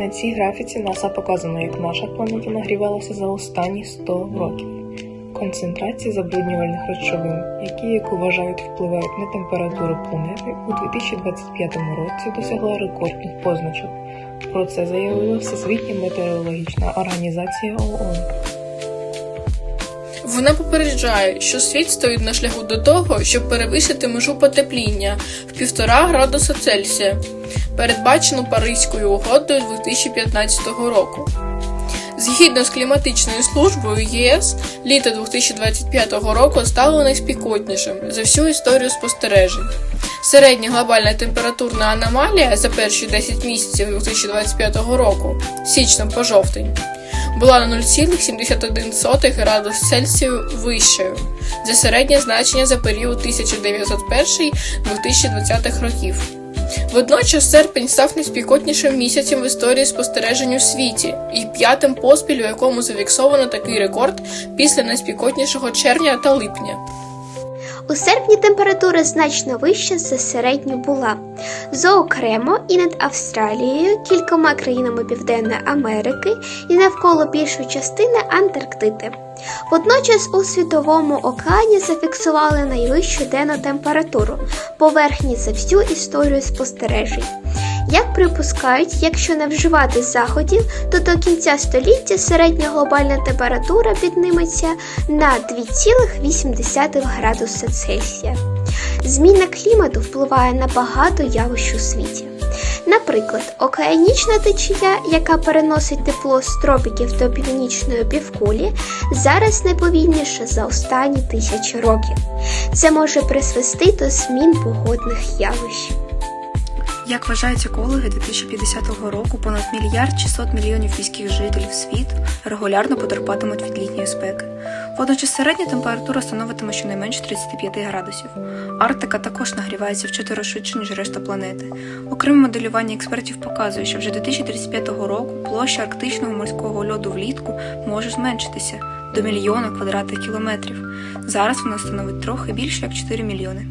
На цій графіці НАСА показано, як наша планета нагрівалася за останні 100 років. Концентрація забруднювальних речовин, які, як вважають, впливають на температуру планети, у 2025 році досягла рекордних позначок. Про це заявила Всесвітня метеорологічна організація ООН. Вона попереджає, що світ стоїть на шляху до того, щоб перевищити межу потепління в 1,5 градуса Цельсія, передбачену Паризькою угодою 2015 року. Згідно з кліматичною службою ЄС, літо 2025 року стало найспікотнішим за всю історію спостережень. Середня глобальна температурна аномалія за перші 10 місяців 2025 року, з січня по жовтень, була на 0,71 градус Цельсію вищою за середнє значення за період 1901-2020 років. Водночас серпень став найспікотнішим місяцем в історії спостережень у світі і п'ятим поспіль, у якому зафіксовано такий рекорд після найспікотнішого червня та липня. У серпні температура значно вища за середню була. Зоокремо і над Австралією, кількома країнами Південної Америки і навколо більшої частини Антарктиди. Водночас у світовому океані зафіксували найвищу денну температуру поверхні за всю історію спостережень. Як припускають, якщо не вживати заходів, то до кінця століття середня глобальна температура підніметься на 2,8 градуса Цельсія. Зміна клімату впливає на багато явищ у світі. Наприклад, океанічна течія, яка переносить тепло з тропіків до північної півкулі, зараз найповільніша за останні тисячі років. Це може призвести до змін погодних явищ. Як вважають екологи 2050 року, понад мільярд 600 мільйонів міських жителів світу регулярно потерпатимуть від літньої спеки. Водночас середня температура становитиме щонайменше 35 градусів. Арктика також нагрівається в чотири швидше, ніж решта планети. Окреме моделювання експертів показує, що вже 2035 року площа арктичного морського льоду влітку може зменшитися до мільйона квадратних кілометрів. Зараз вона становить трохи більше як 4 мільйони.